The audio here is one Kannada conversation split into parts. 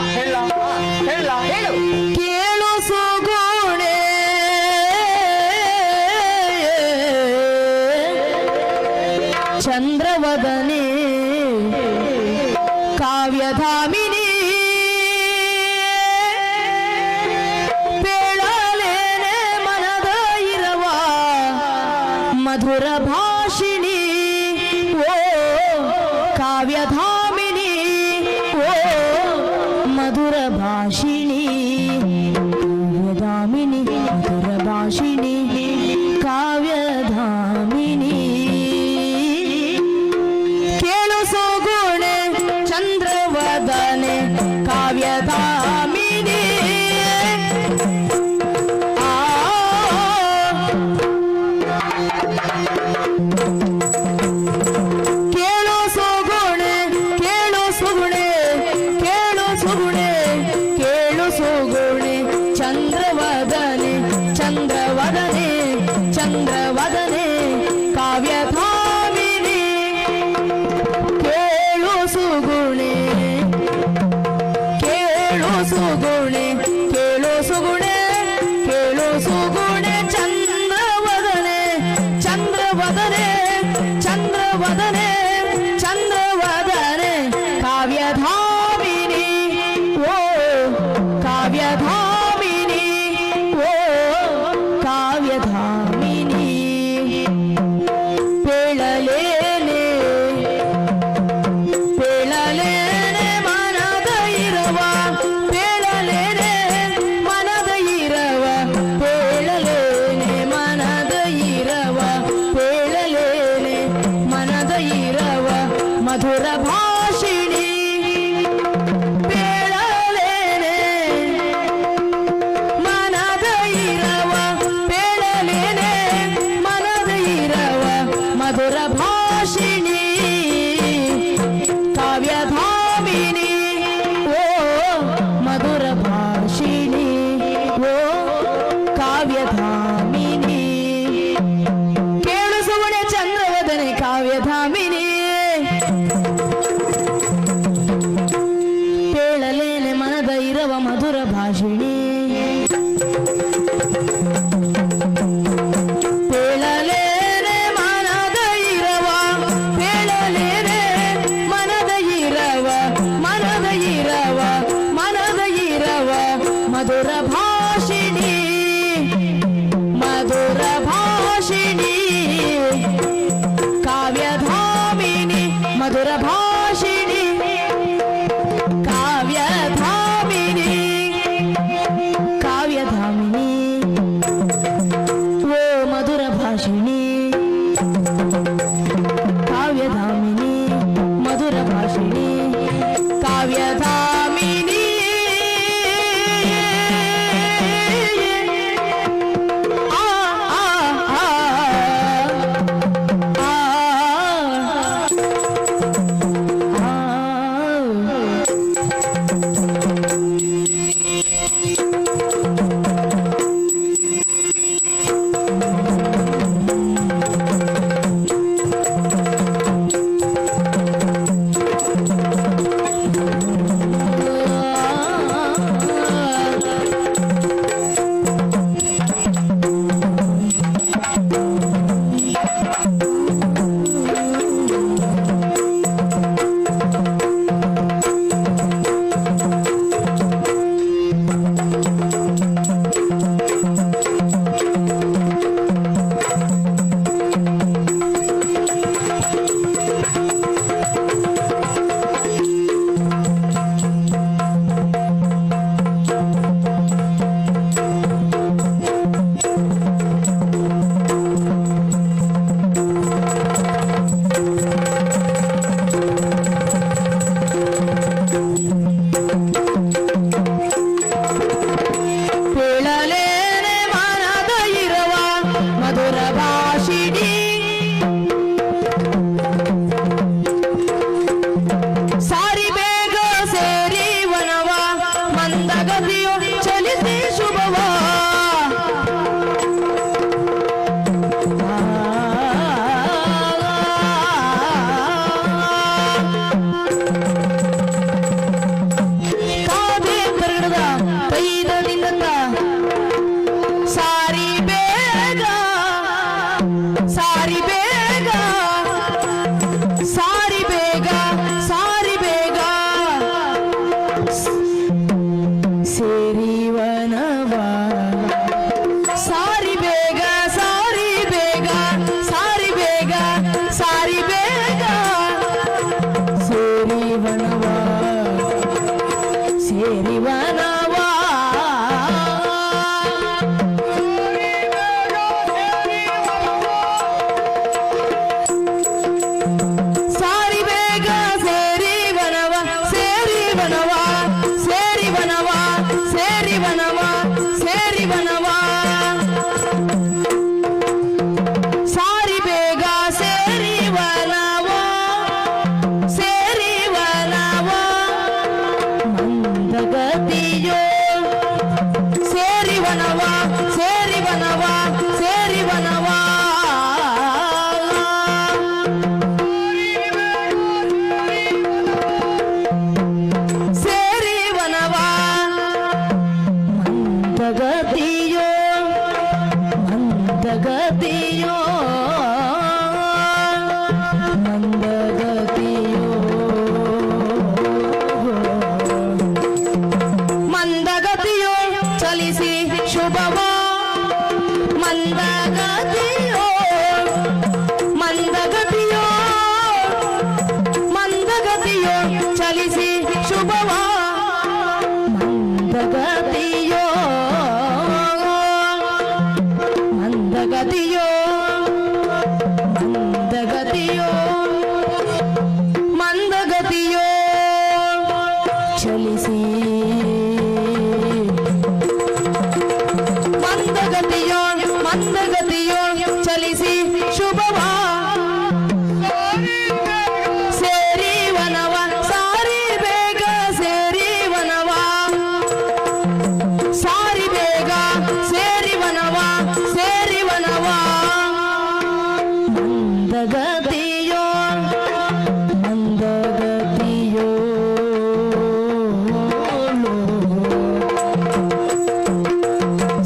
ಹೇಳ ಹೇಳ ಹೇಳು. ಕೇಳು ಸುಗುಣೆ. ಚಂದ್ರವದನೆ. ಕಾವ್ಯಧಾಮಿನಿ. ಬೇಳಲೇನೆ ಮನದ ಇರವ ಮಧುರ ಭಾಷಿಣಿ. ಓ ಕಾವ್ಯಧಾ ত্রিপুরা ভাষী ti. Come জীবাগতির ಮಂದಗತಿಯೋ ಮಂದಗತಿಯೋ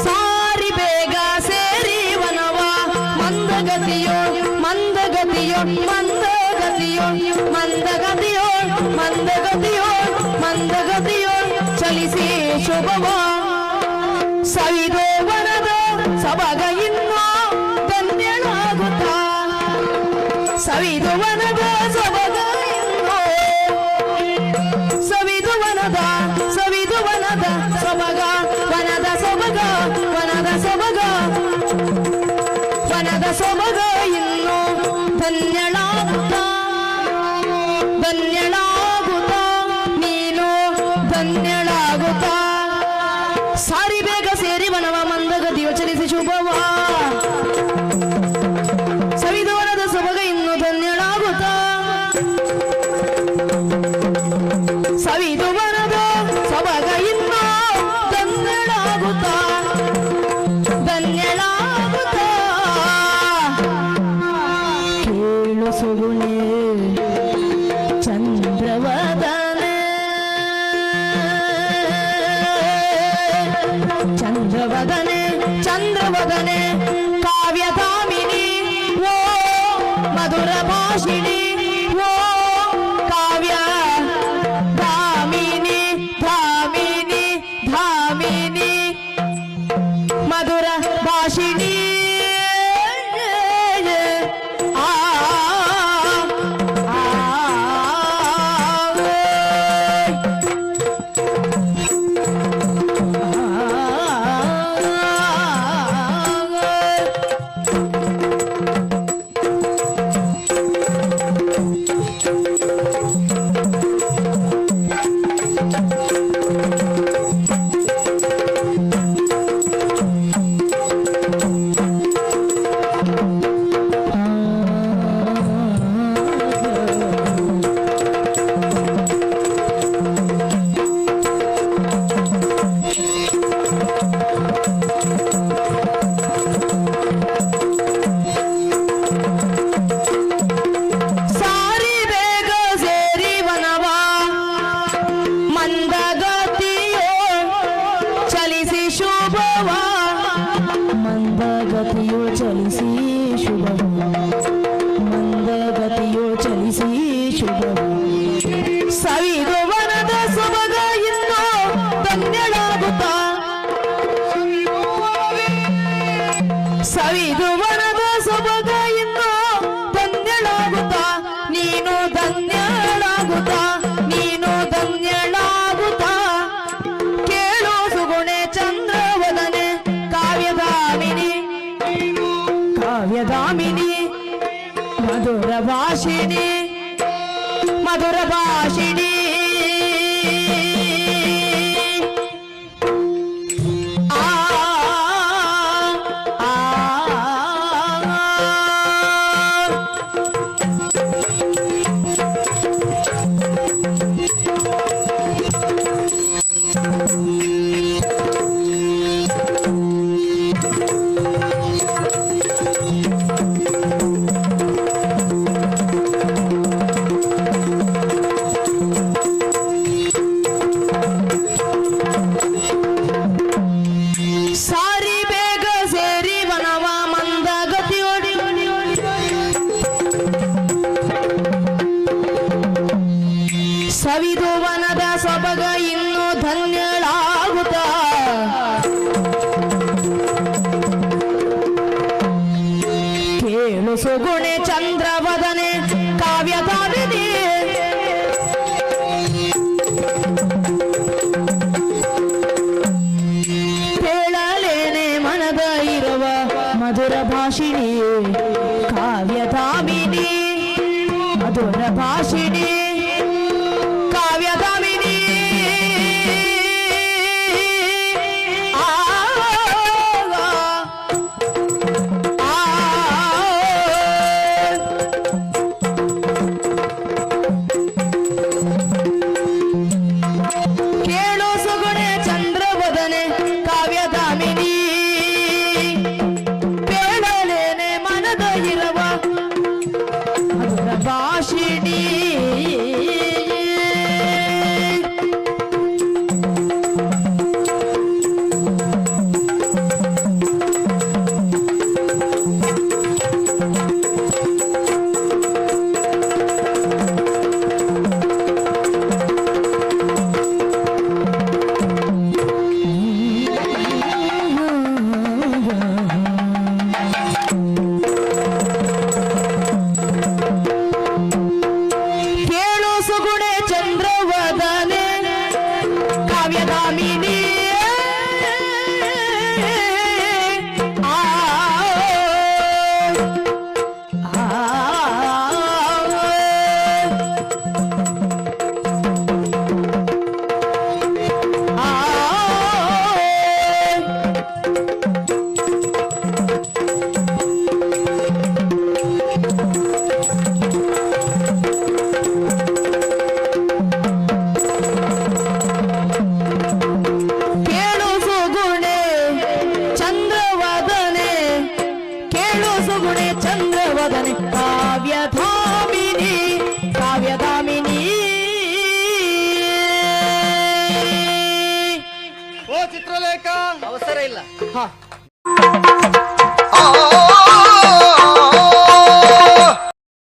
ಸಾರಿ ಬೇಗ ಸೇರಿ ವನವ, ಮಂದಗತಿಯೋ ಮಂದಗತಿಯೋ ಮಂದಗತಿಯೋ ಮಂದಗತಿಯೋ ಮಂದಗತಿಯೋ ಮಂದಗತಿಯೋ, ಚಲಿಸಿ ಶುಭವ. ಸವಿದೋ ವನದ ಸಬಗ ಇನ್ನೋ sari ಸಾರಿ ಮಧುರ